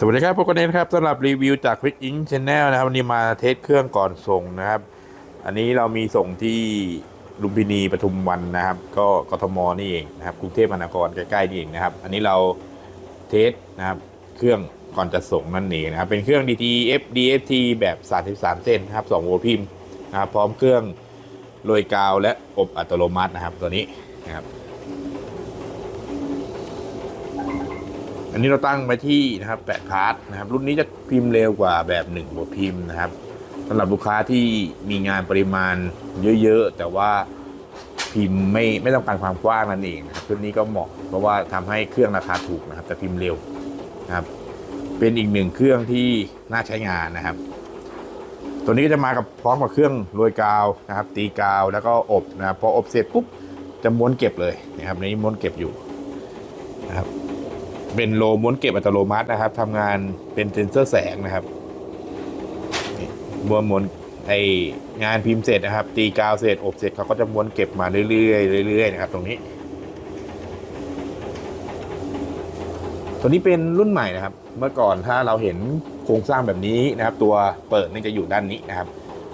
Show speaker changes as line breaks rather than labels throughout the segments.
สวัสดีครับพวกกันเองครับสำหรับรีวิวจาก Quick Ink Channel นะครับ วันนี้มาเทสเครื่องก่อนส่งนะครับ อันนี้เรามีส่งที่ลุมพินีปทุมวันนะครับ ก็กทมนี่เองนะครับกรุงเทพมหานครใกล้ๆนี่เองนะครับ อันนี้เราเทสนะครับ เครื่องก่อนจะส่งนั่นเองนะครับ เป็นเครื่อง DTF DFT แบบ 33 เส้นนะครับ2โวลต์พิมพ์นะครับพร้อมเครื่องโรยกาวและอบอัตโนมัตินะครับตัวนี้นะครับ นนี้เราตั้งไว้ที่นะครับ8พาร์ทนะครับ รุ่นนี้จะพิมพ์เร็วกว่าแบบ1บทพิมพ์นะครับสำหรับลูกค้าที่มีงานปริมาณเยอะๆ แต่ว่าพิมพ์ไม่ไม่ต้องการความกว้างนั่นเองนะครับรุ่นนี้ก็เหมาะเพราะว่าทำให้เครื่องราคาถูกนะครับ แต่พิมพ์เร็วนะครับ เป็นอีกหนึ่งเครื่องที่น่าใช้งานนะครับ ตัวนี้ก็จะมากับพร้อมกับเครื่องโรยกาวนะครับ ตีกาวแล้วก็อบนะครับพออบเสร็จปุ๊บจะม้วนเก็บเลยนะครับในนี้ม้วนเก็บอยู่นะครับ เป็นโลม้วนเก็บอัตโนมัตินะครับทำงานเป็นเซนเซอร์แสงนะครับม้วนม้วนไองานพิมพ์เสร็จนะครับ ตีกาวเสร็จอบเสร็จเขาก็จะม้วนเก็บมาเรื่อยๆเรื่อยๆนะครับ ตรงนี้ ตัวนี้เป็นรุ่นใหม่นะครับ เมื่อก่อนถ้าเราเห็นโครงสร้างแบบนี้นะครับ ตัวเปิดนี่จะอยู่ด้านนี้นะครับ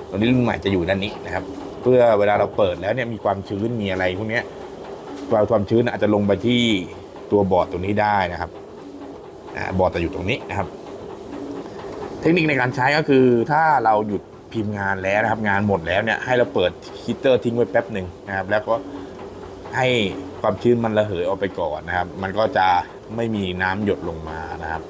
ตัวนี้รุ่นใหม่จะอยู่ด้านนี้นะครับ เพื่อเวลาเราเปิดแล้วเนี่ยมีความชื้นมีอะไรพวกนี้ความความชื้นอาจจะลงไปที่ ตัวบอร์ดตัวนี้ได้นะครับบอร์ดจะอยู่ตรงนี้นะครับ เทคนิคในการใช้ก็คือถ้าเราหยุดพิมพ์งานแล้วนะครับ งานหมดแล้วเนี่ยให้เราเปิดฮีเตอร์ทิ้งไว้แป๊บหนึ่งนะครับ แล้วก็ให้ความชื้นมันระเหยออกไปก่อนนะครับ มันก็จะไม่มีน้ำหยดลงมานะครับ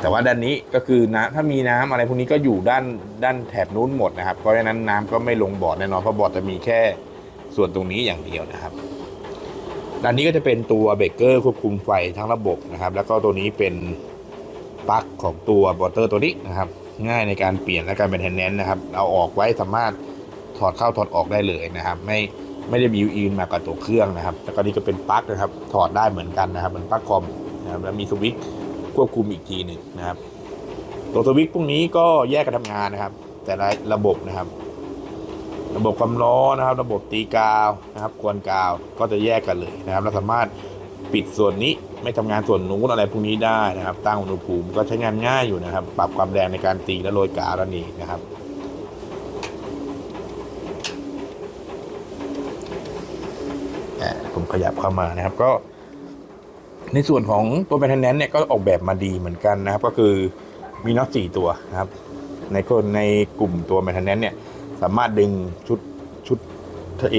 แต่ว่าด้านนี้ก็คือนะถ้ามีน้ำอะไรพวกนี้ก็อยู่ด้านด้านแถบนู้นหมดนะครับ เพราะฉะนั้นน้ำก็ไม่ลงบอร์ดแน่นอนเพราะบอร์ดจะมีแค่ส่วนตรงนี้อย่างเดียวนะครับ ด้านนี้ก็จะเป็นตัวเบรกเกอร์ควบคุมไฟทั้งระบบนะครับ แล้วก็ตัวนี้เป็นปลั๊กของตัวบอเตอร์ตัวนี้นะครับ ง่ายในการเปลี่ยนและการเป็นแฮนด์แนนนะครับ เอาออกไว้สามารถถอดเข้าถอดออกได้เลยนะครับ ไม่ไม่ได้บิวอินมากับตัวเครื่องนะครับ แล้วก็นี่ก็เป็นปลั๊กนะครับ ถอดได้เหมือนกันนะครับเหมือนปลั๊กคอมนะครับแล้วมีสวิตช์ควบคุมอีกทีหนึ่งนะครับ ตัวสวิตช์พวกนี้ก็แยกกันทำงานนะครับ แต่ละระบบนะครับ ระบบความร้อนนะครับ ระบบตีกาวนะครับกวนกาวก็จะแยกกันเลยนะครับเราสามารถปิดส่วนนี้ไม่ทำงานส่วนนู้นอะไรพวกนี้ได้นะครับ ตั้งอุณหภูมิก็ใช้งานง่ายอยู่นะครับ ปรับความแรงในการตีและโรยกาวนั่นเองนะครับผมขยับเข้ามานะครับก็ ในส่วนของตัวแบนแนนเนี่ยก็ออกแบบมาดีเหมือนกันนะครับ ก็คือมีน็อตสี่ตัวนะครับ ในคนในกลุ่มตัวแบนแนนเนี่ย สามารถดึงชุดชุดเอ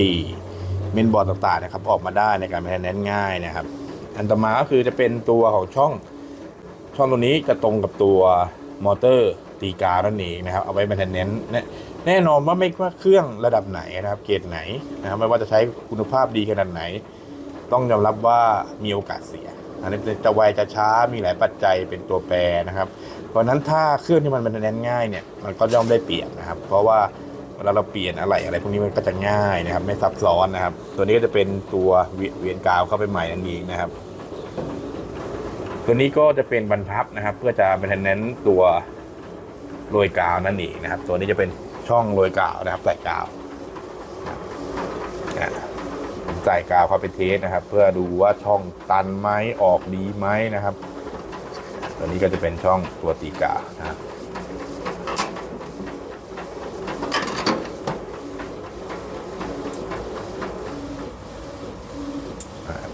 เมนบอร์ดต่างๆนะครับออกมาได้ในการแมนแนนง่ายนะครับ อันต่อมาก็คือจะเป็นตัวของช่องช่องตัวนี้จะตรงกับตัวมอเตอร์ตีกาวนั่นเองนะครับ เอาไว้แมนแนนแน่แน่นอนว่าไม่ว่าเครื่องระดับไหนนะครับ เกรดไหนนะครับไม่ว่าจะใช้คุณภาพดีขนาดไหน ต้องยอมรับว่ามีโอกาสเสียอันนี้จะไวจะช้ามีหลายปัจจัยเป็นตัวแปรนะครับ เพราะนั้นถ้าเครื่องที่มันเป็นแนนง่ายเนี่ยมันก็ย่อมได้เปรียบนะครับ เพราะว่า วลาเราเปลี่ยนอะไรอะไรพวกนี้มันก็จะง่ายนะครับ ไม่ซับซ้อนนะครับ ตัวนี้ก็จะเป็นตัวเวียนกาวเข้าไปใหม่นั่นเองนะครับ ตัวนี้ก็จะเป็นบรรพับนะครับ เพื่อจะเป็นเน้นตัวโรยกาวนั่นเองนะครับ ตัวนี้จะเป็นช่องโรยกาวนะครับใส่กาวใส่กาวเข้าไปเทสนะครับ เพื่อดูว่าช่องตันไหมออกดีไหมนะครับ ตัวนี้ก็จะเป็นช่องตัวตีกาวนะครับ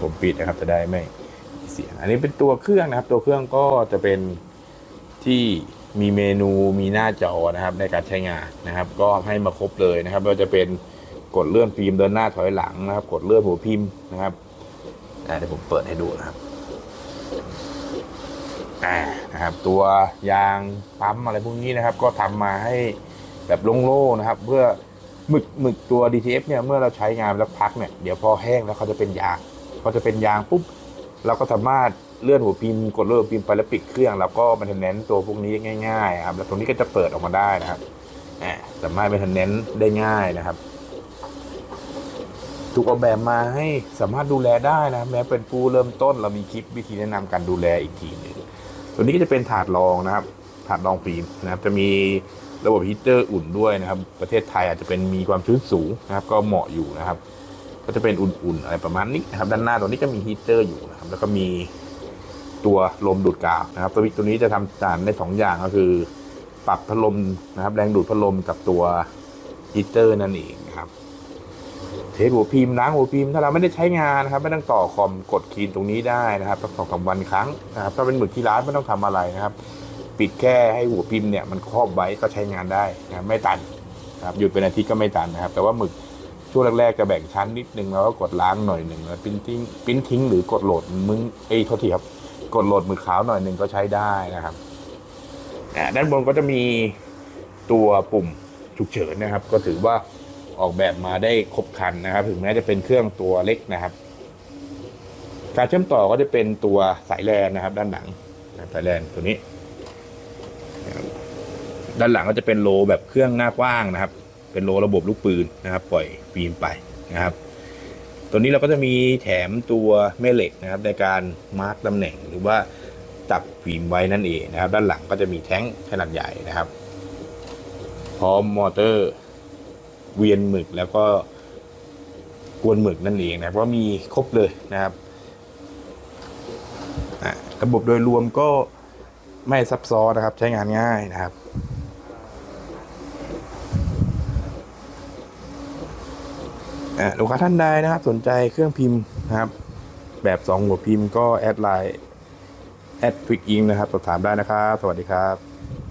ผมปิดนะครับจะได้ไม่เสียง อันนี้เป็นตัวเครื่องนะครับ ตัวเครื่องก็จะเป็นที่มีเมนูมีหน้าจอนะครับ ในการใช้งานนะครับ ก็ให้มาครบเลยนะครับไม่ว่าจะเป็นกดเลื่อนฟิล์มเดินหน้าถอยหลังนะครับ กดเลื่อนหัวพิมพ์นะครับเดี๋ยวผมเปิดให้ดูนะครับอ่านะครับ ตัวยางปั๊มอะไรพวกนี้นะครับ ก็ทำมาให้แบบโล่งๆนะครับ เพื่อหมึกหมึกตัว DTF เนี่ยเมื่อเราใช้งานแล้วพักเนี่ยเดี๋ยวพอแห้งแล้วเขาจะเป็นยาง พอจะเป็นยางปุ๊บเราก็สามารถเลื่อนหัวพิมพ์กดเลื่อนหัวพิมพ์ไปแล้วปิดเครื่อง แล้วก็มันเทนเนนตัวพวกนี้ง่ายๆครับแล้วตรงนี้ก็จะเปิดออกมาได้นะครับสามารถเป็นเทนเนนได้ง่ายนะครับถูกออกแบบมาให้สามารถดูแลได้นะแม้เป็นผู้เริ่มต้นเรามีคลิปวิธีแนะนำการดูแลอีกทีหนึ่งตัวนี้ก็จะเป็นถาดรองนะครับ ถาดรองฟิล์มนะครับ จะมีระบบฮีเตอร์อุ่นด้วยนะครับ ประเทศไทยอาจจะเป็นมีความชื้นสูงนะครับ ก็เหมาะอยู่นะครับ ก็จะเป็นอุ่นๆอะไรประมาณนี้นะครับ ด้านหน้าตัวนี้ก็มีฮีเตอร์อยู่นะครับ แล้วก็มีตัวลมดูดกาวนะครับสวิตช์ตัวนี้จะทำงานได้สองอย่างก็คือ ปรับพัดลมนะครับ แรงดูดพัดลมกับตัวฮีเตอร์นั่นเองนะครับเทสหัวพิมพ์ล้างหัวพิมพ์ถ้าเราไม่ได้ใช้งานนะครับ ไม่ต้องต่อคอมกดคีย์ตรงนี้ได้นะครับสักสองสาวันครั้งนะครับ ถ้าเป็นหมึกที่ร้านไม่ต้องทำอะไรนะครับ ปิดแค่ให้หัวพิมพ์เนี่ยมันครอบไว้ก็ใช้งานได้นะครับไม่ตันนะครับหยุดเป็นอาทิตย์ก็ไม่ตันนะครับ แต่ว่าหมึก ช่วงแรกๆจะแบ่งชั้นนิดนึงแล้วก็กดล้างหน่อยหนึ่งแล้วปิ้นทิ้งปิ้นทิ้งหรือกดโหลดมึงเอ้ยโทษทีครับกดโหลดมึกขาวหน่อยหนึ่งก็ใช้ได้นะครับด้านบนก็จะมีตัวปุ่มฉุกเฉินนะครับ ก็ถือว่าออกแบบมาได้ครบครันนะครับ ถึงแม้จะเป็นเครื่องตัวเล็กนะครับ การเชื่อมต่อก็จะเป็นตัวสายแลนนะครับ ด้านหลังสายแลนตัวนี้ ด้านหลังก็จะเป็นโลแบบเครื่องหน้ากว้างนะครับ เป็นโลระบบลูกปืนนะครับ ปล่อยฟิล์มไปนะครับ ตัวนี้เราก็จะมีแถมตัวแม่เหล็กนะครับ ในการมาร์กตำแหน่งหรือว่าจับฟิล์มไว้นั่นเองนะครับ ด้านหลังก็จะมีแท้งขนาดใหญ่นะครับ พร้อมมอเตอร์เวียนหมึกแล้วก็กวนหมึกนั่นเองนะครับว่ามีครบเลยนะครับระบบโดยรวมก็ไม่ซับซ้อนนะครับ ใช้งานง่ายนะครับ อะ ลูกค้าท่านใดนะครับสนใจเครื่องพิมพ์นะครับ แบบสองหัวพิมพ์ก็แอดไลน์แอดควิกอิงนะครับสอบถามได้นะครับ สวัสดีครับ